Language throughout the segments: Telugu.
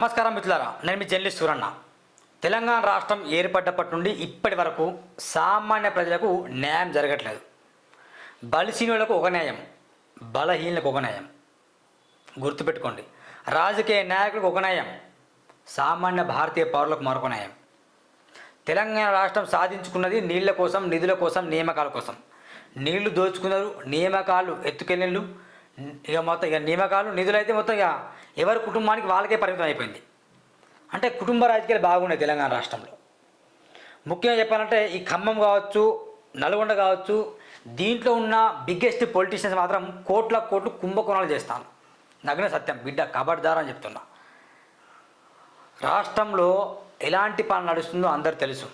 నమస్కారం మిత్రులారా నేను మీ జర్నలిస్ట్ సూరన్న. తెలంగాణ రాష్ట్రం ఏర్పడ్డప్పటి నుండి ఇప్పటి వరకు సామాన్య ప్రజలకు న్యాయం జరగట్లేదు. బలిసీనులకు ఒక న్యాయం బలహీనులకు ఒక న్యాయం. గుర్తుపెట్టుకోండి రాజకీయ నాయకులకు ఒక న్యాయం సామాన్య భారతీయ పౌరులకు మరొక న్యాయం. తెలంగాణ రాష్ట్రం సాధించుకున్నది నీళ్ళ కోసం నిధుల కోసం నియామకాల కోసం. నీళ్ళు దోచుకున్నారు నియామకాలు ఎత్తుకెళ్ళిళ్ళు ఇక మొత్తం ఇక నియామకాలు నిధులైతే మొత్తం ఇక ఎవరి కుటుంబానికి వాళ్ళకే పరిమితం అయిపోయింది. అంటే కుటుంబ రాజకీయాలు బాగున్నాయి తెలంగాణ రాష్ట్రంలో. ముఖ్యంగా చెప్పాలంటే ఈ ఖమ్మం కావచ్చు నల్గొండ కావచ్చు దీంట్లో ఉన్న బిగ్గెస్ట్ పొలిటీషియన్స్ మాత్రం కోట్ల కోట్లు కుంభకోణాలు చేస్తాను. నగ్న సత్యం బిడ్డ కబడ్దార్ అని చెప్తున్నా. రాష్ట్రంలో ఎలాంటి పాలన నడుస్తుందో అందరు తెలుసు.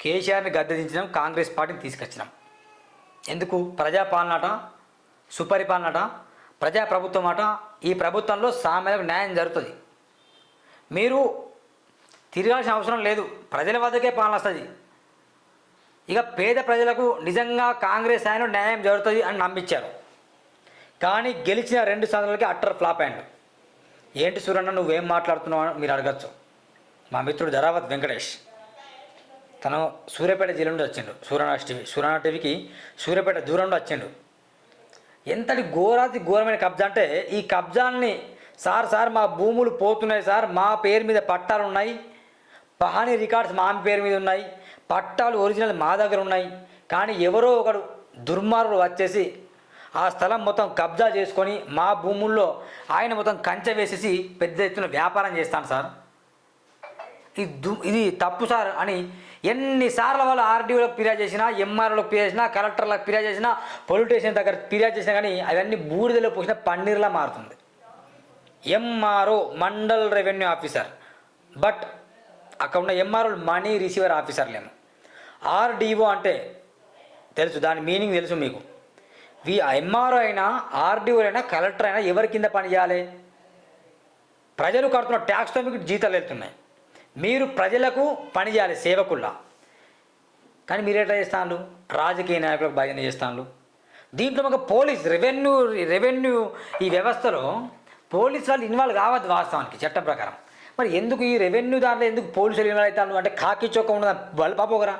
కేసీఆర్ని గద్దెదించడం కాంగ్రెస్ పార్టీని తీసుకొచ్చినాం. ఎందుకు? ప్రజాపాలనట సుపరిపాలనట ప్రజాప్రభుత్వం అట ఈ ప్రభుత్వంలో సామాన్యులకు న్యాయం జరుగుతుంది. మీరు తిరగాల్సిన అవసరం లేదు. ప్రజల వద్దకే పాలన వస్తుంది. ఇక పేద ప్రజలకు నిజంగా కాంగ్రెస్ ఆయన న్యాయం జరుగుతుంది అని నమ్మించారు కానీ గెలిచిన రెండు సంవత్సరాలకి అట్టర్ ఫ్లాప్ అయ్యాడు ఏంటి సూరన్న నువ్వేం మాట్లాడుతున్నావు అని మీరు అడగచ్చు. మా మిత్రుడు ధరావత్ వెంకటేష్. తను సూర్యాపేట జిల్లా నుండి వచ్చిండు. సూర్యనాథ్ టీవీ సూర్యనాథ్ టీవీకి సూర్యాపేట దూరం నుండి వచ్చిండు. ఎంతటి ఘోరాతి ఘోరమైన కబ్జా అంటే ఈ కబ్జాల్ని సార్ సార్ మా భూములు పోతున్నాయి సార్ మా పేరు మీద పట్టాలు ఉన్నాయి పహానీ రికార్డ్స్ మా పేరు మీద ఉన్నాయి పట్టాలు ఒరిజినల్ మా దగ్గర ఉన్నాయి కానీ ఎవరో ఒకడు దుర్మార్గుడు వచ్చేసి ఆ స్థలం మొత్తం కబ్జా చేసుకొని మా భూముల్లో ఆయన మొత్తం కంచె వేసేసి పెద్ద ఎత్తున వ్యాపారం చేస్తాను సార్. ఇది దు ఇది తప్పు సార్ అని ఎన్నిసార్లు వాళ్ళు ఆర్డీఓలకు ఫిర్యాదు చేసినా ఎంఆర్ఓలకు ఫిర్యాదు చేసినా కలెక్టర్లకు ఫిర్యాదు చేసినా పొలిటీషియన్ దగ్గర ఫిర్యాదు చేసినా కానీ అవన్నీ బూడిదలో పోసిన పన్నీర్లా మారుతుంది. MRO mandal revenue officer. But అక్కడ ఉన్న ఎంఆర్ఓ మనీ రిసీవర్ ఆఫీసర్లేము ఆర్డీఓ అంటే తెలుసు దాని మీనింగ్ తెలుసు మీకు. వి ఎంఆర్ఓ అయినా ఆర్డీఓ అయినా కలెక్టర్ అయినా ఎవరి కింద పని చేయాలి? ప్రజలు కడుతున్న ట్యాక్స్తో మీకు జీతాలు వెళ్తున్నాయి. మీరు ప్రజలకు పని చేయాలి సేవకుల్లా. కానీ మీరు ఎట్లా చేస్తాను రాజకీయ నాయకులకు భజన చేస్తాను దీంట్లో ఒక పోలీస్ రెవెన్యూ రెవెన్యూ ఈ వ్యవస్థలో పోలీస్ వాళ్ళు ఇన్వాల్వ్ కావద్దు వాస్తవానికి చట్టం ప్రకారం. మరి ఎందుకు ఈ రెవెన్యూ దాంట్లో ఎందుకు పోలీసులు ఇన్వాల్వ్ అవుతాను అంటే కాకి చొక్క ఉండదు వాళ్ళు పాపోగరా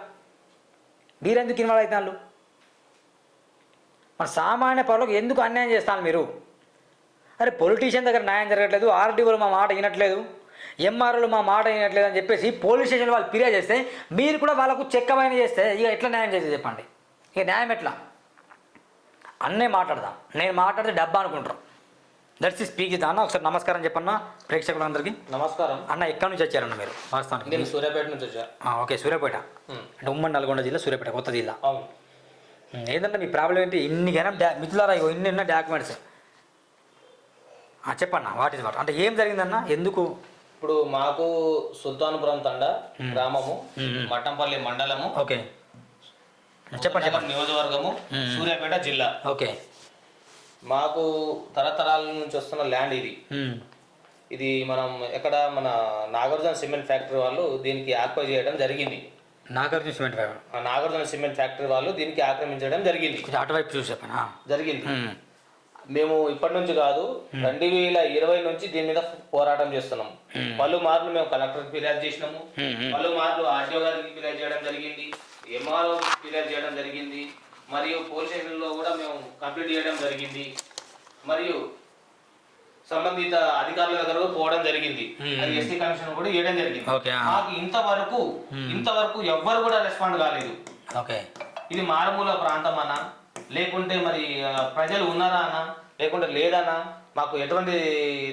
మీరెందుకు ఇన్వాల్వ్ అవుతాను మరి సామాన్య పౌరులకు ఎందుకు అన్యాయం చేస్తాను మీరు? అరే పొలిటీషియన్ దగ్గర న్యాయం జరగట్లేదు ఆర్డీఓలు మా మాట వినట్లేదు. ఎంఆర్ఓలు మా మాట వినట్లేదు అని చెప్పేసి పోలీస్ స్టేషన్ వాళ్ళు ఫిర్యాదు చేస్తే మీరు కూడా వాళ్ళకు చెక్కమైన చేస్తే ఇక ఎట్లా న్యాయం చేసి చెప్పండి? ఇక న్యాయం ఎట్లా? అన్నే మాట్లాడదాం. నేను మాట్లాడితే డబ్బా అనుకుంటారు. దట్స్ స్పీక్ ఇది అన్న? ఒకసారి నమస్కారం చెప్పన్న ప్రేక్షకులందరికీ. నమస్కారం. అన్న ఎక్కడి నుంచి వచ్చారన్న మీరు? వాస్తవానికి నేను సూర్యాపేట నుంచి వచ్చా. ఓకే సూర్యాపేట. అంటే ఉమ్మడి నల్గొండ జిల్లా సూర్యాపేట కొత్త జిల్లా. ఏంటంటే మీ ప్రాబ్లం ఏంటి? ఇన్ని గనం ఇగో ఇన్ని డాక్యుమెంట్స్. చెప్పన్న వాట్ ఇస్ వాట్ అంటే ఏం జరిగిందన్న? ఎందుకు? ఇప్పుడు మాకు సుల్తాన్పురం తండ గ్రామము. మట్టంపల్లి మండలము ఓకే. చెప్పండి నియోజకవర్గము. సూర్యాపేట జిల్లా. ఓకే. మాకు తరతరాల నుంచి వస్తున్న ల్యాండ్ ఇది. ఇది మనం ఎక్కడ మన నాగార్జున సిమెంట్ ఫ్యాక్టరీ వాళ్ళు దీనికి ఆక్యుపై చేయడం జరిగింది. Nagarjuna cement factory. Nagarjuna cement factory వాళ్ళు దీనికి ఆక్రమించడం జరిగింది. కొంచెం అటువైపు చూసి. జరిగింది. మేము ఇప్పటి నుంచి కాదు రెండు వేల ఇరవై నుంచి దీని మీద పోరాటం చేస్తున్నాం. పలు మార్లు మేము కలెక్టర్ ఫిర్యాదు చేసినాము. పలు మార్లు ఆర్డీఓ గారికి ఫిర్యాదు చేయడం జరిగింది. ఎంఆర్ఓ ఫిర్యాదు చేయడం జరిగింది. మరియు పోలీస్ స్టేషన్లో కూడా మేము కంప్లీట్ చేయడం జరిగింది. మరియు సంబంధిత అధికారుల దగ్గర కూడా పోవడం జరిగింది. అది ఎస్టీ కమిషన్ కూడా చేయడం జరిగింది. మాకు ఇంతవరకు ఇంతవరకు ఎవ్వరు కూడా రెస్పాండ్ కాలేదు. ఓకే. ఇది మారుమూల ప్రాంతం అన్నా. లేకుంటే మరి ప్రజలు ఉన్నారా అన్నా? లేకుంటే లేదన్నా? మాకు ఎటువంటి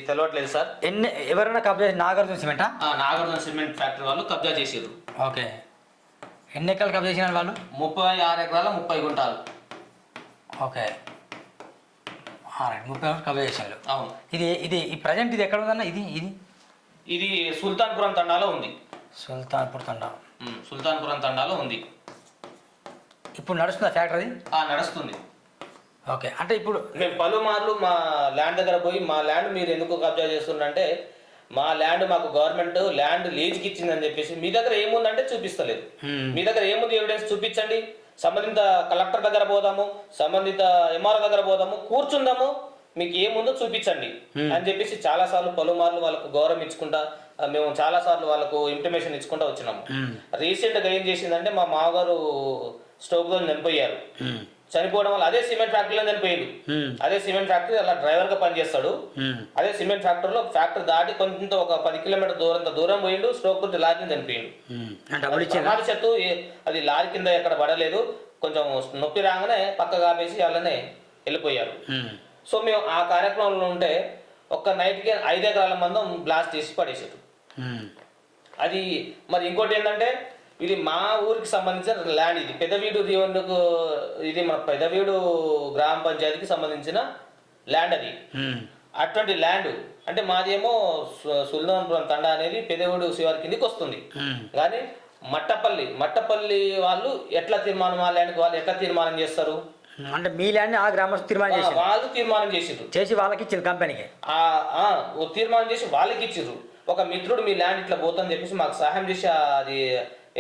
తెలియట్లేదు సార్. ఎన్ని ఎవరైనా కబ్జా నాగార్జున సిమెంటా? ఆ, నాగార్జున సిమెంట్ ఫ్యాక్టరీ వాళ్ళు కబ్జా చేసారు ఓకే. ఎన్ని ఎకరాలు కబ్జా చేసిన వాళ్ళు? ముప్పై ఆరు ఎకరాల ముప్పై గుంటాలు. ఓకే. ముప్పై ఎకరాలు కబ్జా చేసిన అవును. ఇది ఇది ఈ ప్రజెంట్ ఇది ఎక్కడ ఉందన్న? ఇది ఇది? ఇది సుల్తాన్పురం తండాలో ఉంది. సుల్తాన్పూర్ తండ. సుల్తాన్పురం తండాలో ఉంది. ఇప్పుడు నడుస్తుందా ఫ్యాక్టరీ? ఆ నడుస్తుంది. ఓకే అంటే ఇప్పుడు మేము పలుమార్లు మా ల్యాండ్ దగ్గర పోయి మా ల్యాండ్ మీరు ఎందుకు కబ్జా చేస్తున్నారంటే మా ల్యాండ్ మాకు గవర్నమెంట్ ల్యాండ్ లీజ్కి ఇచ్చిందని చెప్పేసి మీ దగ్గర ఏముందంటే చూపిస్తలేదు. Hmm. మీ దగ్గర ఏముంది ఎవిడెన్స్ చూపించండి. సంబంధిత కలెక్టర్ దగ్గర పోదాము సంబంధిత ఎంఆర్ఓ దగ్గర పోదాము కూర్చుందాము మీకు ఏముందో చూపించండి. Hmm. అని చెప్పేసి చాలా సార్లు పలుమార్లు వాళ్ళకు గౌరవం ఇచ్చుకుంటా మేము చాలా సార్లు వాళ్ళకు ఇంటిమేషన్ ఇచ్చుకుంటా వచ్చినాము. రీసెంట్గా ఏం చేసిందంటే మా మామగారు స్ట్రోక్తో చనిపోయారు చనిపోవడం వల్ల అదే సిమెంట్ ఫ్యాక్టరీలో చనిపోయింది అదే సిమెంట్ ఫ్యాక్టరీ అలా డ్రైవర్గా పనిచేస్తాడు అదే సిమెంట్ ఫ్యాక్టరీలో ఫ్యాక్టరీ దాటి కొంత ఒక పది కిలోమీటర్ దూరం దూరం పోయిండు స్ట్రోక్ తోటి లారీ చనిపోయిండు ఇచ్చిందా ప్రమాద చెట్టు అది లారీ కింద ఎక్కడ పడలేదు. కొంచెం నొప్పి రాగానే పక్క కాపేసి వాళ్ళనే వెళ్ళిపోయారు. సో మేము ఆ కార్యక్రమంలో ఉంటే ఒక్క నైట్కి ఐదు ఎకరాల మందం బ్లాస్ట్ చేసి పడేసారు అది మరి ఇంకోటి ఏంటంటే ఇది మా ఊరికి సంబంధించిన ల్యాండ్ ఇది. పెదవీడు రివెన్యూకు ఇది మన పెదవీడు గ్రామ పంచాయతీకి సంబంధించిన ల్యాండ్ అది. అటువంటి ల్యాండ్ అంటే మాదేమో సు- సుల్తాన్పురం తండా అనేది పెదవీడు శివారి కిందికి వస్తుంది. కానీ మట్టపల్లి మట్టపల్లి వాళ్ళు ఎట్లా తీర్మానం ఆ ల్యాండ్కి వాళ్ళు ఎట్లా తీర్మానం చేస్తారు. అంటే మీ ల్యాండ్ ఆ గ్రామస్తు తీర్మానం చేసి వాళ్ళు తీర్మానం చేసిండ్రు. చేసి వాళ్ళకి ఇచ్చింది కంపెనీకి తీర్మానం చేసి వాళ్ళకి ఇచ్చిర్రు ఒక మిత్రుడు మీ ల్యాండ్ ఇట్లా పోతుందని చెప్పేసి మాకు సహాయం చేసి అది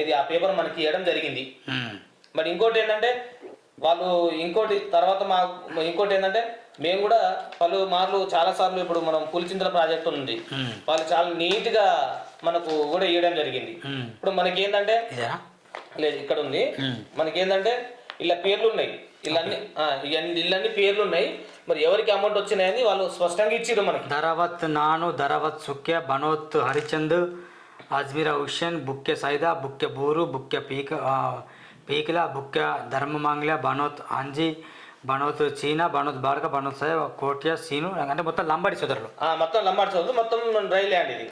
ఇది ఆ పేపర్ మనకి ఇవ్వడం జరిగింది. మరి ఇంకోటి ఏంటంటే వాళ్ళు ఇంకోటి తర్వాత మా ఇంకోటి ఏంటంటే మేము కూడా పలు మార్లు చాలా సార్లు ఇప్పుడు మనం పులిచింతల ప్రాజెక్ట్ ఉంది. వాళ్ళు చాలా నీట్గా మనకు కూడా ఇవ్వడం జరిగింది. ఇప్పుడు మనకి ఏంటంటే లేదు ఇక్కడ ఉంది. మనకి ఏంటంటే ఇలా పేర్లు ఉన్నాయి ఇల్లన్నీ ఇల్లన్నీ పేర్లు ఉన్నాయి మరి ఎవరికి అమౌంట్ వచ్చినాయని వాళ్ళు స్పష్టంగా ఇచ్చిర్రు మనకి. ధరవత్ నాను ధరవత్ సుఖ్య బనోత్ హరిచంద్ అజ్మీరా హుషేన్ బుక్కె సైదా బుక్కె బూరు బుక్కె పీక ఆ, పీకిల బుక్కె ధర్మమంగళ బనోత్ అంజీ బనోత్ చీనా బనోత్ బాడక బనోత్ కోట్య సీను అంటే మొత్తం లంబడి సోదరులు. ఆ, మొత్తం లంబాడి చదువు మొత్తం డ్రై ల్యాండ్ ఇది.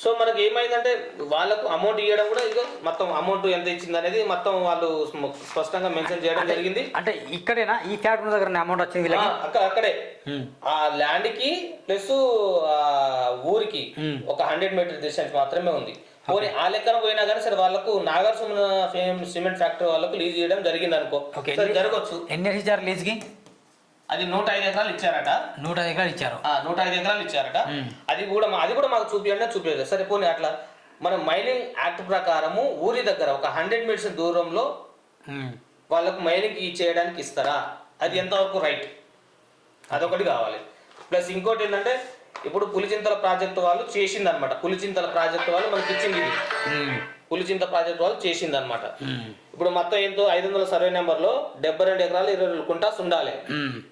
సో మనకి ఏమైందంటే వాళ్ళకు అమౌంట్ ఇవ్వడం కూడా ఇక మొత్తం అమౌంట్ ఎంత ఇచ్చింది అనేది మొత్తం వాళ్ళు స్పష్టంగా మెన్షన్ చేయడం జరిగింది. అంటే ఇక్కడేనా? ఈ ఫ్యాక్టరీ దగ్గర అమౌంట్ వచ్చింది అక్కడే ఆ ల్యాండ్కి ప్లస్ ఆ ఊరికి. ఒక హండ్రెడ్ మీటర్ డిస్టెన్స్ మాత్రమే ఉంది. పోనీ ఆ లెక్కన పోయినా కానీ సరే వాళ్ళకు నాగార్జున సిమెంట్ ఫ్యాక్టరీ వాళ్ళకు లీజ్ చేయడం జరిగింది అనుకో జరగచ్చు. ఎన్ని ఇచ్చారు లీజ్కి? అది నూట ఐదు ఎకరాలు ఇచ్చారట. నూట ఐదు ఎకరాలు ఇచ్చారు. ఆ, నూట ఐదు ఎకరాలు ఇచ్చారట. అది కూడా అది కూడా మాకు చూపించండి చూపించలేదు సరే పోనీ అట్లా. మన మైనింగ్ యాక్ట్ ప్రకారము ఊరి దగ్గర ఒక హండ్రెడ్ మీటర్స్ దూరంలో వాళ్ళకు మైనింగ్ చేయడానికి ఇస్తారా? అది ఎంతవరకు రైట్? అదొకటి కావాలి. ప్లస్ ఇంకోటి ఏంటంటే ఇప్పుడు పులిచింతల ప్రాజెక్ట్ వాళ్ళు చేసింది అనమాట పులిచింతల ప్రాజెక్ట్ వాళ్ళు మనకి ఇచ్చింది ఇది పులిచింత ప్రాజెక్ట్ వాళ్ళు చేసింది అనమాట ఉమ్, ఇప్పుడు మొత్తం ఎంతో ఐదు వందల సర్వే నెంబర్లో డెబ్బై రెండు ఎకరాలు ఇరవై రెండు కుంటాస్ ఉండాలి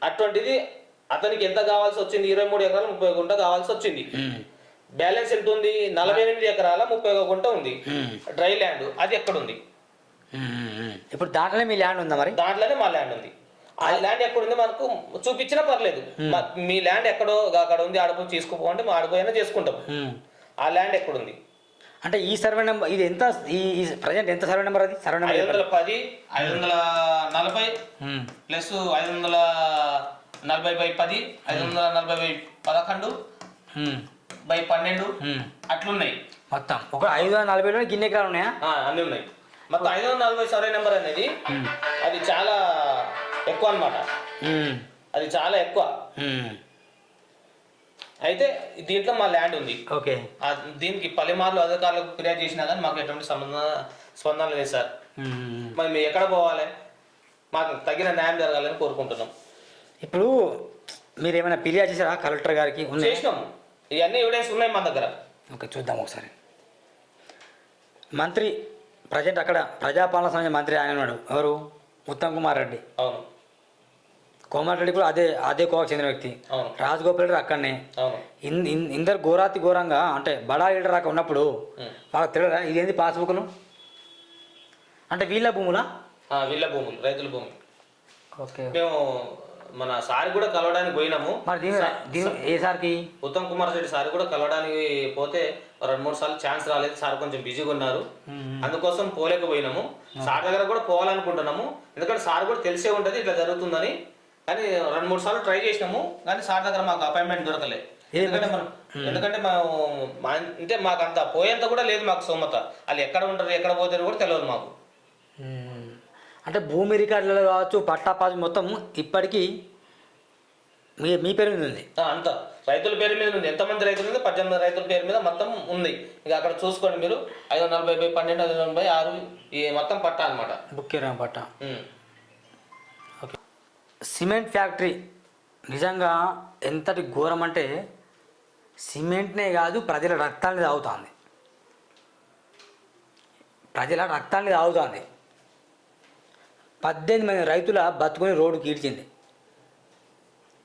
అటువంటిది అతనికి ఎంత కావాల్సి వచ్చింది? ఇరవై మూడు ఎకరాలు ముప్పై గుంట కావాల్సి వచ్చింది. బ్యాలెన్స్ ఎంత ఉంది నలభై ఎనిమిది ఎకరాల ముప్పై ఒక గుంట ఉంది. డ్రై ల్యాండ్ అది ఎక్కడ ఉంది ఉమ్, ఉమ్. ఇప్పుడు దాంట్లోనే మీ ల్యాండ్ ఉందా మరి? దాంట్లోనే మా ల్యాండ్ ఉంది. ఆ ల్యాండ్ ఎక్కడ ఉంది మనకు చూపించినా పర్లేదు. మా- ల్యాండ్ ఎక్కడో అక్కడ ఉంది ఆడపోయి తీసుకుపోండి మా ఆడిపోయినా చేసుకుంటాం. ఆ ల్యాండ్ ఎక్కడ ఉంది అంటే ఈ సర్వే నెంబర్ ఇది ఎంత ఈ ప్రజెంట్ ఎంత సర్వే నెంబర్ అది? సర్వే ఐదు నెంబర్ వందల పది ఐదు వందల నలభై ప్లస్ ఐదు వందల నలభై బై పది ఐదు వందల నలభై బై పదకొండు బై పన్నెండు. అట్లున్నాయి. మొత్తం. ఒక ఐదు వందల నలభైలో గిన్నె ఎకరాలు ఉన్నాయా? అన్నీ ఉన్నాయి. మొత్తం ఐదు వందల నలభై సర్వే నెంబర్ అనేది అది చాలా ఎక్కువ అన్నమాట. ఉమ్, అది చాలా ఎక్కువ. అయితే దీంట్లో మా ల్యాండ్ ఉంది. ఓకే. దీనికి పలుమార్లు అధికారులకు ఫిర్యాదు చేసినా కానీ మాకు ఎటువంటి సంబంధ స్పందన లేదు సార్. మరి మేము ఎక్కడ పోవాలి? మాకు తగిన న్యాయం జరగాలని కోరుకుంటున్నాం. ఇప్పుడు మీరు ఏమైనా ఫిర్యాదు చేశారా కలెక్టర్ గారికి? చేసినాము ఇవన్నీ ఎవిడెన్స్ ఉన్నాయి మా దగ్గర. ఓకే చూద్దాం ఒకసారి. మంత్రి ప్రజెంట్ అక్కడ ప్రజాపాలన సంబంధించిన మంత్రి ఆయన ఉన్నాడు. ఎవరు? ఉత్తమ్ కుమార్ రెడ్డి. అవును. కోమార్ రెడ్డి కూడా అదే అదే కోవకు చెందిన వ్యక్తి. అవును. రాజగోపాల్ రెడ్డి అక్కడనే. అవును. ఇన్ ఇన్- ఇందరు ఘోరాతి ఘోరంగా అంటే బడా లీడర్ రాక ఉన్నప్పుడు. వాళ్ళకి తెలియదా? ఇదేంది పాస్బుక్లు అంటే వీళ్ళ భూములా? ఆ, వీళ్ళ భూములు రైతుల భూమి ఓకే. మేము మన సార్ కూడా కలవడానికి పోయినాము. ఏ సార్కి? ఉత్తమ్ కుమార్ రెడ్డి సార్ కూడా కలవడానికి పోతే రెండు మూడు సార్లు ఛాన్స్ రాలేదు. సార్ కొంచెం బిజీగా ఉన్నారు. అందుకోసం పోలేకపోయినాము సార్ దగ్గర కూడా పోవాలనుకుంటున్నాము. ఎందుకంటే సార్ కూడా తెలిసే ఉంటది ఇట్లా జరుగుతుందని. కానీ రెండు మూడు సార్లు ట్రై చేసినాము. కానీ సార్ దగ్గర మాకు అపాయింట్మెంట్ దొరకలే. ఏ ఎందుకంటే మనం ఎందుకంటే మేము మా అంటే మాకు అంత పోయేంత కూడా లేదు మాకు సోమత. వాళ్ళు ఎక్కడ ఉంటారు ఎక్కడ పోతారు కూడా తెలియదు మాకు. అంటే భూమి రికార్డులలో కావచ్చు పట్టా పాస్ మొత్తం ఇప్పటికీ మీ మీ పేరు మీద ఉంది. అంత. రైతుల పేరు మీద ఉంది. ఎంతమంది రైతులు ఉంది? పద్దెనిమిది రైతుల పేరు మీద మొత్తం ఉంది. ఇక అక్కడ చూసుకోండి మీరు. ఐదు వందల నలభై బై పన్నెండు ఐదు వందల నలభై ఆరు ఈ మొత్తం పట్టా అనమాట బుక్కిరాం పట్టా. ఓకే. సిమెంట్ ఫ్యాక్టరీ నిజంగా ఎంతటి ఘోరం అంటే సిమెంట్నే కాదు ప్రజల రక్తాన్ని తాగుతుంది. ప్రజల రక్తాన్ని తాగుతుంది. పద్దెనిమిది మంది రైతుల బతుకుని రోడ్డు కీడ్చింది.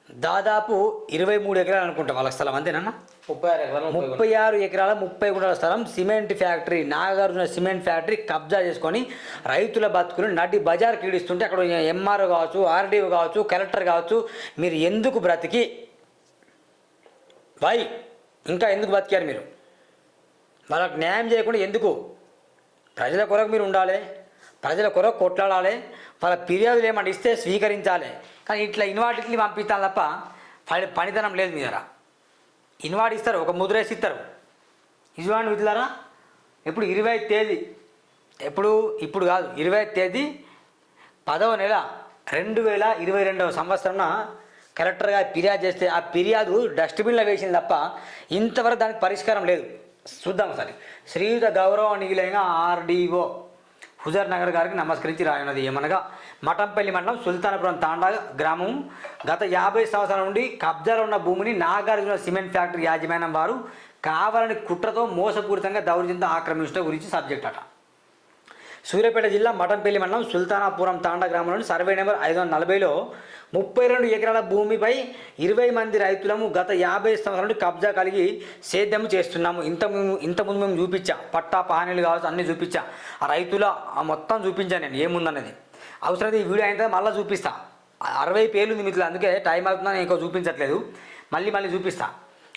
దాదాపు ఇరవై మూడు ఎకరాలు అనుకుంటా వాళ్ళ స్థలం అంతేనన్నా? ముప్పై ఆరు ఎకరాలు ముప్పై ఆరు ఎకరాల ముప్పై గుంటల స్థలం cement factory Nagarjuna cement factory కబ్జా చేసుకొని రైతుల బతుకులు నటి బజార్ కీడిస్తుంటే అక్కడ ఎంఆర్ఓ కావచ్చు ఆర్డీఓ కావచ్చు కలెక్టర్ కావచ్చు మీరు ఎందుకు బ్రతికి? వై? ఇంకా ఎందుకు బతికారు మీరు? వాళ్ళకి న్యాయం చేయకుండా ఎందుకు? ప్రజల కొరకు మీరు ఉండాలి ప్రజల కొరకు కొట్లాడాలి వాళ్ళ ఫిర్యాదులు ఏమన్నా ఇస్తే స్వీకరించాలి. కానీ ఇట్లా ఇన్వాటిని పంపిస్తాను తప్ప పని పనితనం లేదు మీ దగ్గర. ఇన్వాట్ ఇస్తారు ఒక ముద్రేసి ఇస్తారు. ఇజువాన్ విధులారా ఇప్పుడు ఇరవై తేదీ ఎప్పుడు ఇప్పుడు కాదు ఇరవై తేదీ పదవ నెల రెండు వేల ఇరవై రెండవ సంవత్సరం కరెక్టర్గా ఫిర్యాదు చేస్తే ఆ ఫిర్యాదు డస్ట్బిన్లో వేసింది తప్ప ఇంతవరకు దానికి పరిష్కారం లేదు. చూద్దాం ఒకసారి. శ్రీయుత గౌరవనీయులైన ఆర్డీఓ హుజర్ నగర్ గారికి నమస్కరించి రాయనది ఏమనగా మఠంపల్లి మండలం సుల్తానపురం తాండా గ్రామం. గత యాభై సంవత్సరాల నుండి కబ్జాలో ఉన్న భూమిని నాగార్జున సిమెంట్ ఫ్యాక్టరీ యాజమాన్యం వారు కావాలని కుట్రతో మోసపూరితంగా దౌర్జంతో ఆక్రమించడం గురించి సబ్జెక్ట్ అట. సూర్యాపేట జిల్లా మఠంపల్లి మండలం సుల్తానాపురం తాండా గ్రామంలోని సర్వే నెంబర్ ఐదు వందల నలభైలో ముప్పై రెండు ఎకరాల భూమిపై ఇరవై మంది రైతులము గత యాభై సంవత్సరాల నుండి కబ్జా కలిగి సేద్యం చేస్తున్నాము. ఇంత ముందు- ఇంత ముందు మేము చూపించా. పట్టా పహానీలు కావచ్చు అన్నీ చూపించా. ఆ రైతుల ఆ మొత్తం చూపించాను నేను ఏముందన్నది. అవసరమైతే ఈ వీడియో అయిన తర్వాత మళ్ళీ చూపిస్తా. అరవై పేర్లు ఉంది మిత్రులు అందుకే టైం అవుతుందని ఇంకో చూపించట్లేదు. మళ్ళీ మళ్ళీ చూపిస్తా.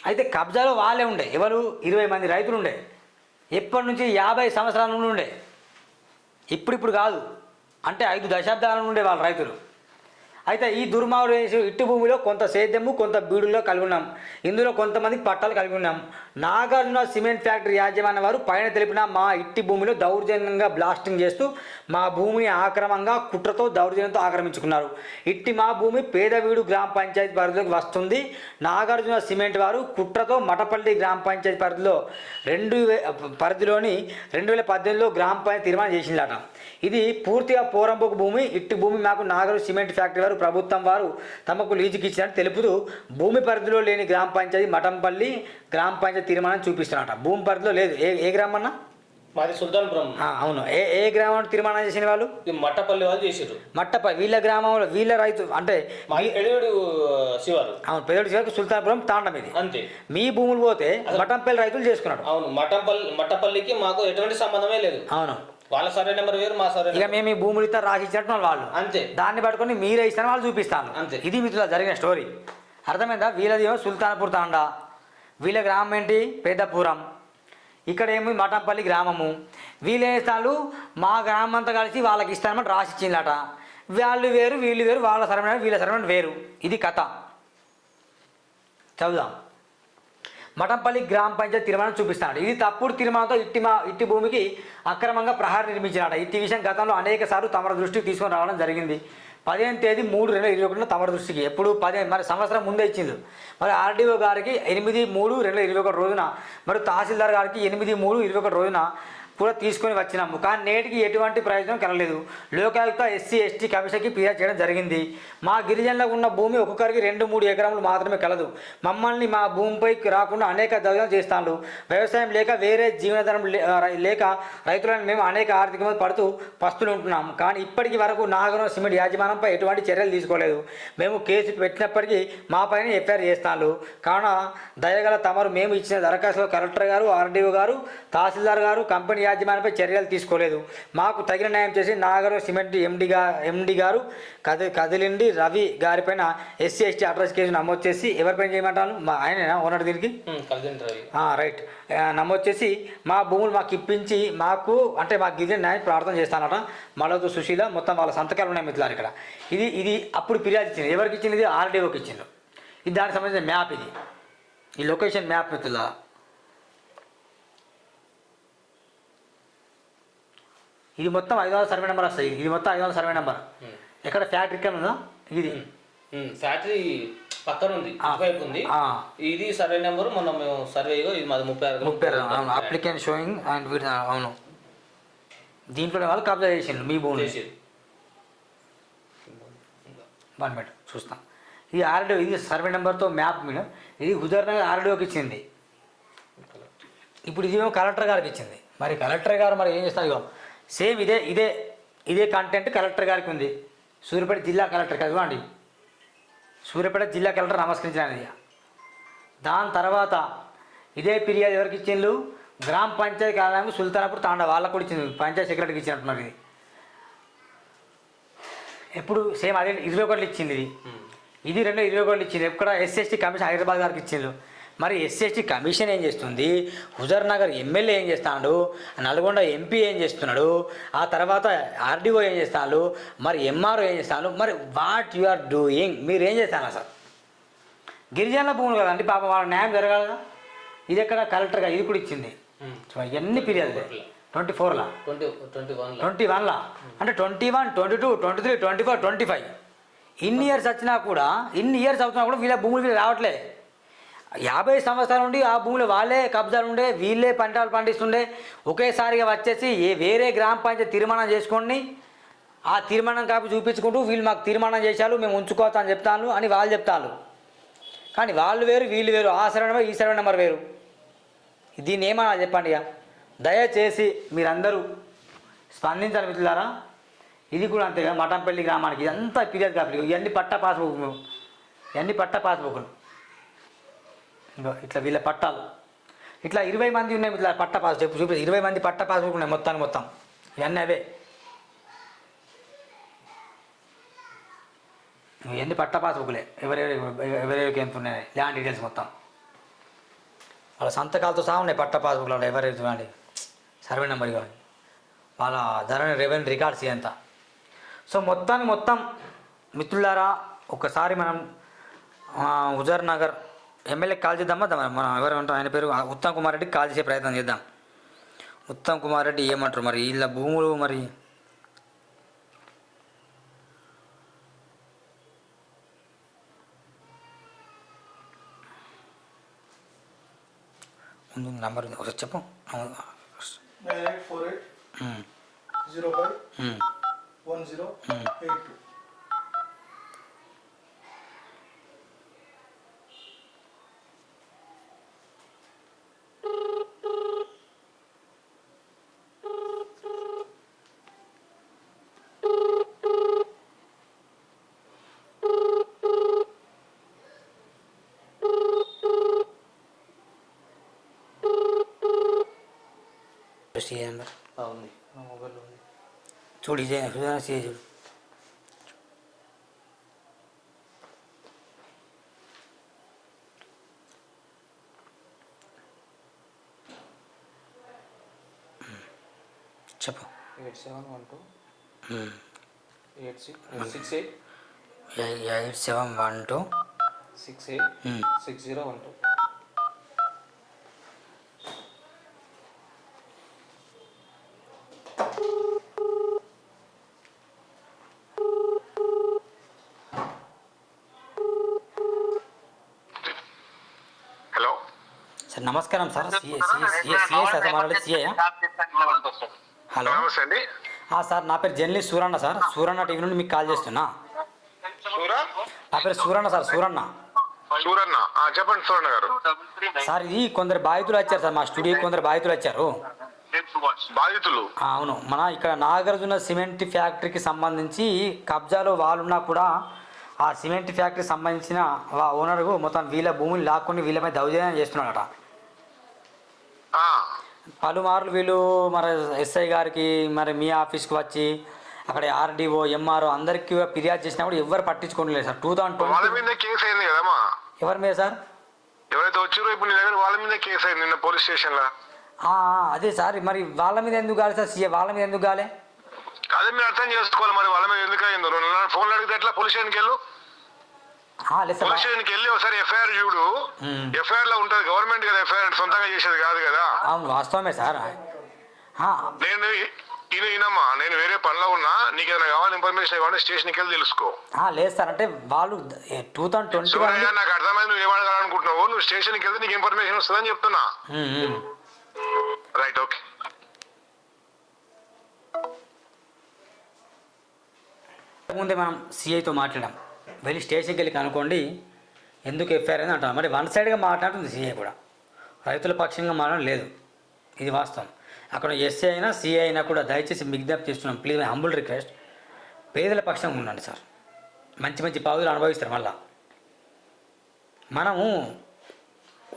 అయితే కబ్జాలో వాళ్ళే ఉండే ఎవరు? ఇరవై మంది రైతులు ఉండే. ఎప్పటి నుంచి? యాభై సంవత్సరాల నుండి ఉండే. ఇప్పుడిప్పుడు కాదు. అంటే ఐదు దశాబ్దాల నుండే వాళ్ళ రైతులు. అయితే ఈ దుర్మార్గం వేసి ఇట్టి భూమిలో కొంత సేద్యము కొంత బీడులో కలిగి ఉన్నాం. ఇందులో కొంతమంది పట్టాలు కలిగి ఉన్నాం. నాగార్జున సిమెంట్ ఫ్యాక్టరీ యాజమాన్య వారు పైన తెలిపిన మా ఇట్టి భూమిలో దౌర్జన్యంగా బ్లాస్టింగ్ చేస్తూ మా భూమిని ఆక్రమంగా కుట్రతో దౌర్జన్యంతో ఆక్రమించుకున్నారు. ఇట్టి మా భూమి పేదవీడు గ్రామ పంచాయతీ పరిధిలోకి వస్తుంది. నాగార్జున సిమెంట్ వారు కుట్రతో మటపల్లి గ్రామ పంచాయతీ పరిధిలో రెండు పరిధిలోని రెండు వేల పద్దెనిమిదిలో గ్రామ పంచాయతీ తీర్మానం చేసిందట. ఇది పూర్తిగా పోరంబోకు భూమి. ఇట్టి భూమి మాకు నాగరు సిమెంట్ ఫ్యాక్టరీ వారు ప్రభుత్వం వారు తమకు లీజుకి ఇచ్చారని తెలుపుతూ భూమి పరిధిలో లేని గ్రామ పంచాయతీ మఠంపల్లి గ్రామ పంచాయతీ తీర్మానం చూపిస్తున్నట భూమి పరిధిలో లేదు. ఏ ఏ గ్రామం అన్న? మాది సుల్తాన్పురం ఆ, అవును. ఏ ఏ గ్రామం తీర్మానం చేసిన వాళ్ళు? ఇది మట్టపల్లి వాళ్ళు చేసారు మట్టప వీళ్ళ గ్రామంలో వీళ్ళ రైతు అంటే మాది పెడివేడు శివారు. అవును పెదోడి చివరికి సుల్తాన్పురం తాండం ఇది. అంతే. మీ భూములు పోతే మఠంపల్లి రైతులు చేసుకున్నాడు అవును మట్టపల్లి మట్టపల్లికి మాకు ఎటువంటి సంబంధమే లేదు. అవును. వాళ్ళ సర్వే నెంబర్ వేరు మా సర్వే ఇక మేము ఈ భూములు ఇస్తారు రాసి ఇచ్చినట్టు వాళ్ళు. అంతే. దాన్ని పట్టుకొని మీరే ఇస్తాను వాళ్ళు చూపిస్తాను అంతే. ఇది మిత్రుల జరిగిన స్టోరీ. అర్థమైందా? వీళ్ళది ఏమో సుల్తాన్పూర్ తాండా. వీళ్ళ గ్రామం ఏంటి? పెద్దపురం. ఇక్కడ ఏమి? మఠంపల్లి గ్రామము. వీళ్ళు ఏం మా గ్రామం అంతా కలిసి వాళ్ళకి ఇస్తానమని రాసిచ్చిందట వాళ్ళు వేరు వీళ్ళు వేరు వాళ్ళ సరమైన వీళ్ళ సరమణ వేరు. ఇది కథ. చదువుదాం. మఠంపల్లి గ్రామ పంచాయతీ తీర్మానం చూపిస్తాడు ఇది తప్పుడు తీర్మానంతో ఇట్టి మా ఇట్టి భూమికి అక్రమంగా ప్రహారం నిర్మించినాడు ఇట్టి విషయం గతంలో అనేక సార్లు తమ దృష్టికి తీసుకొని రావడం జరిగింది. పదిహేను తేదీ మూడు రెండు ఇరవై ఒకటిలో తమ దృష్టికి. ఎప్పుడు పదిహేను మరి సంవత్సరం ముందే ఇచ్చింది. మరి ఆర్డీఓ గారికి ఎనిమిది మూడు రెండు ఇరవై ఒకటి రోజున మరి తహసీల్దార్ గారికి ఎనిమిది మూడు ఇరవై ఒకటి రోజున కూడా తీసుకొని వచ్చినాము కానీ నేటికి ఎటువంటి ప్రయోజనం కలగలేదు లోకాయుక్త ఎస్సీ ఎస్టీ కమిషన్కి ఫిర్యాదు చేయడం జరిగింది. మా గిరిజనులకు ఉన్న భూమి ఒక్కొక్కరికి రెండు మూడు ఎకరములు మాత్రమే కలదు. మమ్మల్ని మా భూమిపైకి రాకుండా అనేక దౌర్జన్యం చేస్తాను వ్యవసాయం లేక వేరే జీవనాధారం లే- లేక రైతులను మేము అనేక ఆర్థిక పడుతూ పస్తులు ఉంటున్నాం. కానీ ఇప్పటికి వరకు నాగరం సిమెంట్ యాజమానంపై ఎటువంటి చర్యలు తీసుకోలేదు. మేము కేసు పెట్టినప్పటికీ మా పైన ఎఫ్ఐఆర్ చేస్తాను కావున దయగల తమరు మేము ఇచ్చిన దరఖాస్తులో కలెక్టర్ గారు ఆర్డీఓ గారు తహసీల్దార్ గారు కంపెనీ యాజమాన్యంపై చర్యలు తీసుకోలేదు. మాకు తగిన న్యాయం చేసి నాగరం సిమెంట్ ఎండి గా ఎండి గారు కది కదిలిండి రవి గారిపైన ఎస్సీ ఎస్టీ అడ్రస్ కేసు నమోదు చేసి ఎవరిపైన చేయమంటాను మా ఆయన ఓనర్ దీనికి? రైట్. నమోదు చేసి మా భూములు మాకు ఇప్పించి మాకు అంటే మాకు గిరిజన న్యాయం ప్రార్థన చేస్తానట మళ్ళీ సుశీల. మొత్తం వాళ్ళ సంతకాలు ఉన్నాయి మిత్రులారు ఇక్కడ. ఇది ఇది అప్పుడు ఫిర్యాదు ఇచ్చింది. ఎవరికి ఇచ్చింది? ఆర్డీఓకి ఇచ్చింది ఇది దానికి సంబంధించిన మ్యాప్ ఇది. ఈ లొకేషన్ మ్యాప్ మిత్రుల ఇది మొత్తం ఐదు వందల సర్వే నెంబర్ వస్తుంది ఇది మొత్తం ఐదు వందల సర్వే నెంబర్ ఎక్కడ ఫ్యాక్టరీ ఇక్కడ ఉందా? ఇది ఫ్యాక్టరీ పక్కన ఉంది. ఇటువైపు ఉంది. ఇది సర్వే నెంబర్ మొన్న మేము సర్వే ఇది మాది ముప్పై ఆరు ముప్పై ఆరు, అవును. అప్లికెంట్ షోయింగ్ అండ్ వీడి అవును. దీంట్లోనే వాళ్ళు కబ్జా చేసిండ్రు మీ భూమి వన్ మినిట్ చూస్తాం. ఇది ఆర్డీఓ ఇది సర్వే నెంబర్తో మ్యాప్ మీద ఇది హుజర్నగర్ ఆర్డీఓకి ఇచ్చింది. ఇప్పుడు ఇదేమో కలెక్టర్ గారికి ఇచ్చింది. మరి కలెక్టర్ గారు మరి ఏం చేస్తారు సేమ్ ఇదే ఇదే ఇదే కంటెంట్ కలెక్టర్ గారికి ఉంది. సూర్యాపేట జిల్లా కలెక్టర్ ఇవ్వండి సూర్యాపేట జిల్లా కలెక్టర్ నమస్కరించినది దాని తర్వాత ఇదే ఫిర్యాదు ఎవరికి ఇచ్చిండ్రు గ్రామ పంచాయతీ కార్యాలయం సుల్తానాపూర్ తాండా వాళ్ళకు కూడా ఇచ్చింది పంచాయతీ సెక్రటరీకి ఇచ్చినట్టున్నారు ఇది ఎప్పుడు సేమ్ అదే ఇరవై ఒకటి ఇచ్చింది ఇది. ఇది రెండు ఇరవై ఒకటి ఇచ్చింది. ఎక్కడ ఎస్ఎస్టీ కమిషన్ హైదరాబాద్ గారికి ఇచ్చిండ్రు. మరి ఎస్ఎస్టీ కమిషన్ ఏం చేస్తుంది? హుజర్ నగర్ ఎమ్మెల్యే ఏం చేస్తాడు? నల్గొండ ఎంపీ ఏం చేస్తున్నాడు? ఆ తర్వాత ఆర్డీఓ ఏం చేస్తాడు? మరి ఎంఆర్ఓ ఏం చేస్తాడు? మరి వాట్ యు ఆర్ డూయింగ్? మీరు ఏం చేస్తాను అసలు గిరిజనుల భూములు కదండి పాపం వాళ్ళ న్యాయం జరగాలి ఇది ఎక్కడ కలెక్టర్గా ఇది కూడా ఇచ్చింది. ఎన్ని పీరియడ్లు? ట్వంటీ ఫోర్లా? ట్వంటీ వన్లో? అంటే twenty one twenty two twenty three twenty four twenty five. ఇన్ని ఇయర్స్ వచ్చినా కూడా ఇన్ని ఇయర్స్ అవుతున్నా కూడా వీళ్ళ భూములు వీళ్ళు రావట్లే. యాభై సంవత్సరాల నుండి ఆ భూములు వాళ్ళే కబ్జాలు ఉండే వీళ్ళే పంటలు పండిస్తుండే. ఒకేసారిగా వచ్చేసి ఏ వేరే గ్రామ పంచాయతీ తీర్మానం చేసుకోండి. ఆ తీర్మానం కాపీ చూపించుకుంటూ వీళ్ళు మాకు తీర్మానం చేశారు మేము ఉంచుకోవచ్చు అని చెప్తాను అని వాళ్ళు చెప్తాను కానీ వాళ్ళు వేరు వీళ్ళు వేరు. ఆ సర్వే నెంబర్ ఈ సర్వే నెంబర్ వేరు. దీన్ని ఏమన్నా చెప్పండి ఇక. దయచేసి మీరందరూ స్పందించాలి మిత్రులారా. ఇది కూడా అంతే కదా మఠంపల్లి గ్రామానికి ఇదంతా ఫిర్యాదు కాపీ. ఇవన్నీ పట్ట పాస్బుక్ ఇవన్నీ పట్ట పాస్బుక్లు. ఇంకో ఇట్లా వీళ్ళ పట్టాలు. ఇట్లా ఇరవై మంది ఉన్నాయి ఇట్లా పట్ట పాస్ చెప్పు చూపి ఇరవై మంది పట్ట పాస్బుక్ ఉన్నాయి మొత్తానికి మొత్తం. ఇవన్నీ అవే. ఇవన్నీ పట్ట పాస్బుక్లే ఎవరెవరి ఎవరెవరికి ఎంత ఉన్నాయి? ల్యాండ్ డీటెయిల్స్ మొత్తం. వాళ్ళ సంతకాలతో సహా ఉన్నాయి పట్ట పాస్బుక్లో ఎవరు చూడండి. సర్వే నెంబర్ కానీ వాళ్ళ ధర రెవెన్యూ రికార్డ్స్ ఎంత సో మొత్తాన్ని మొత్తం మిత్రులారా ఒకసారి మనం హుజర్ నగర్ ఎమ్మెల్యేకి కాల్ చేద్దామా? మనం ఎవరు ఉంటాం ఆయన పేరు? ఉత్తమ్ కుమార్ రెడ్డికి కాల్ చేసే ప్రయత్నం చేద్దాం. ఉత్తమ్ కుమార్ రెడ్డి ఏమంటారు మరి? వీళ్ళ భూములు మరి? ముందు నంబర్ ఉంది. ఒకసారి చెప్పు. Nine eight four eight zero five. One zero. Eight two. Number ఉంది నా మొబైల్లో ఉంది చూడు ఇదే సీఏ చూడు చెప్పు eight seven one two. Eight six six eight eight- eight seven one two six eight. Six zero one two hello sir. నమస్కారం సార్ సిఏ. హలో. సార్ నా పేరు journalist Suranna sir. Suranna TV నుండి మీకు కాల్ చేస్తున్నా. సూరా? నా పేరు సూరన్న సార్ సూరన్న. సూరన్న. ఆ, చెప్పండి సూరన్న గారు. సార్ ఇది కొందరు బాధితులు వచ్చారు సార్ మా స్టూడియో కొందరు బాధితులు వచ్చారు. బాధితులు? అవును. మన ఇక్కడ నాగార్జున సిమెంట్ ఫ్యాక్టరీకి సంబంధించి కబ్జాలో వాళ్ళు ఉన్నా కూడా ఆ సిమెంట్ ఫ్యాక్టరీకి సంబంధించిన ఓనర్ మొత్తం వీళ్ళ భూమిని లాక్కొని వీళ్ళపై దౌర్జన్యం చేస్తున్నాడట. పలుమార్లు వీళ్ళు మరి ఎస్ఐ గారికి మరి మీ ఆఫీస్కి వచ్చి అక్కడ ఆర్డీఓ ఎంఆర్ఓ అందరికీ ఫిర్యాదు చేసినా కూడా ఎవరు పట్టించుకోవట్లేదు సార్. టూ థౌసండ్ ట్వంటీ మీద కేసు అయింది కదమ్మా? ఎవరి మీద సార్? ఎవరైతే వచ్చారో ఇప్పుడు నీ దగ్గర వాళ్ళ మీద కేసు అయింది నిన్న పోలీస్ స్టేషన్లో ఆ, ఆ, అదే సార్. మరి వాళ్ళ మీద ఎందుకు కాలే సార్? సీఏ వాళ్ళ మీద ఎందుకు కాలే? అదే మీరు అర్థం చేసుకోవాలి మరి వాళ్ళ మీద ఎందుకు అయిందో. ఫోన్లో అడిగితే ఎట్లా? పోలీస్ స్టేషన్కి వెళ్ళు. వెళ్ళి ఒకసారి ఎఫ్ఐఆర్ చూడు. మ్మ్. ఎఫ్ఐఆర్లో ఉంటుంది గవర్నమెంట్ కదా ఎఫ్ఐఆర్ సొంతంగా చేసేది కాదు కదా. అవును వాస్తవమే సార్. ఆ, నేను ఈయన ఈయనమ్మా నేను వేరే పనిలో ఉన్నా నీకు ఏదైనా కావాలి ఇన్ఫర్మేషన్ ఇవ్వండి స్టేషన్కి వెళ్ళి తెలుసుకో లేదు సార్ అంటే వాళ్ళు two thousand twenty one Surayya నాకు అర్థమైంది నువ్వు ఏమడగాలనుకుంటున్నావు నువ్వు స్టేషన్కి వెళ్తే నీకు ఇన్ఫర్మేషన్ వస్తుందని చెప్తున్నా. రైట్ ఓకే ముందే మనం సిఐతో మాట్లాడాం. వెళ్ళి స్టేషన్కి వెళ్ళి కనుక్కోండి. ఎందుకు ఎఫ్ఐఆర్ అని అంటాను మరి వన్ సైడ్గా మాట్లాడుతుంది సీఏ కూడా. రైతుల పక్షంగా మాట్లాడడం లేదు. ఇది వాస్తవం. అక్కడ ఎస్ఏ అయినా సీఏ అయినా కూడా దయచేసి విజ్ఞప్తి చేస్తున్నాం. ప్లీజ్ మై హంబుల్ రిక్వెస్ట్ పేదల పక్షంగా ఉండండి సార్. మంచి మంచి పావులు అనుభవిస్తారు మళ్ళా. మనము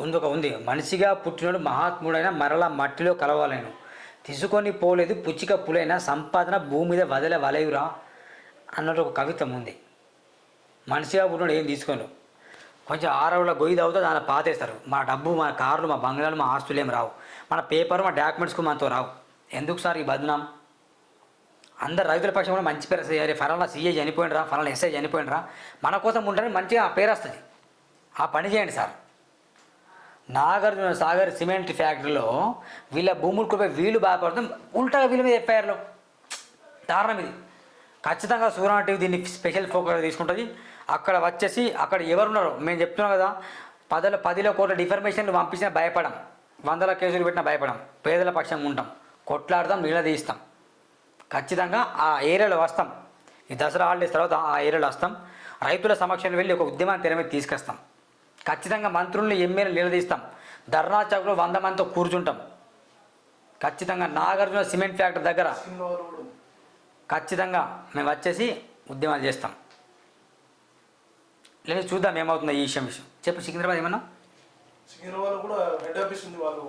ఉందొక ఉంది. మనిషిగా పుట్టినోడు మహాత్ముడైన మరలా మట్టిలో కలవాలను. తీసుకొని పోలేదు పుచ్చిక పులైన సంపాదన భూమి మీద వదల వలయురా అన్నట్టు ఒక కవిత్వం ఉంది. మనిషిగా పుట్టినోడు ఏం తీసుకోను. కొంచెం ఆరవుల గొయ్యి తవ్వుతా దాన్ని పాతేస్తారు. మా డబ్బు మా కార్లు మా బంగ్లాలు మా ఆస్తులు ఏం రావు. మన పేపర్ మా డాక్యుమెంట్స్కు మనతో రావు. ఎందుకు సార్ ఈ బదనాం? అందరు రైతుల పక్షం కూడా మంచి పేరు చేయాలి ఫలానా సీఏ చనిపోయినరా ఫలానా ఎస్ఐ చనిపోయినరా? మన కోసం ఉంటేనే మంచిగా ఆ పేరు వస్తుంది. ఆ పని చేయండి సార్. నాగార్జున సాగర్ సిమెంట్ ఫ్యాక్టరీలో వీళ్ళ భూములు కూడా వీళ్ళు బాధపడతాం ఉల్టా వీళ్ళ మీద ఎఫ్ఐఆర్లో దారుణం ఇది. ఖచ్చితంగా సూర్యనా దీన్ని స్పెషల్ ఫోకస్ తీసుకుంటుంది. అక్కడ వచ్చేసి అక్కడ ఎవరున్నారో మేము చెప్తున్నాం కదా పదల పదిలో కోట్ల డిఫర్మేషన్లు పంపించినా భయపడం వందల కేసులు పెట్టినా భయపడం పేదల పక్షంగా ఉంటాం కొట్లాడదాం నిలదీస్తాం. ఖచ్చితంగా ఆ ఏరియాలో వస్తాం. ఈ దసరా హాలిడేస్ తర్వాత ఆ ఏరియాలో వస్తాం. రైతుల సమక్షంలో వెళ్ళి ఒక ఉద్యమాన్ని తెర మీద తీసుకొస్తాం. ఖచ్చితంగా మంత్రుల్ని ఎమ్మెల్యేలు నిలదీస్తాం. ధర్నా చౌక్లో వంద మందితో కూర్చుంటాం. ఖచ్చితంగా నాగార్జున సిమెంట్ ఫ్యాక్టరీ దగ్గర ఖచ్చితంగా మేము వచ్చేసి ఉద్యమాలు చేస్తాం. లేదు చూద్దాం ఏమవుతుందో ఈ విషయం విషయం. చెప్పు సికింద్రాబాద్ ఏమన్నా? సికింద్రాబాద్ కూడా హెడ్ ఆఫీస్ ఉంది వాళ్ళు.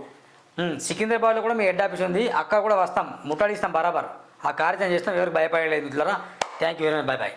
ఉమ్, సికింద్రాబాద్లో కూడా మీ హెడ్ ఆఫీస్ ఉంది. అక్కడ కూడా వస్తాం ముట్టడిస్తాం బరాబర్. ఆ కార్యక్రమం చేస్తాం ఎవరికి భయపడలేదు మిత్రులారా. Thank you very much bye bye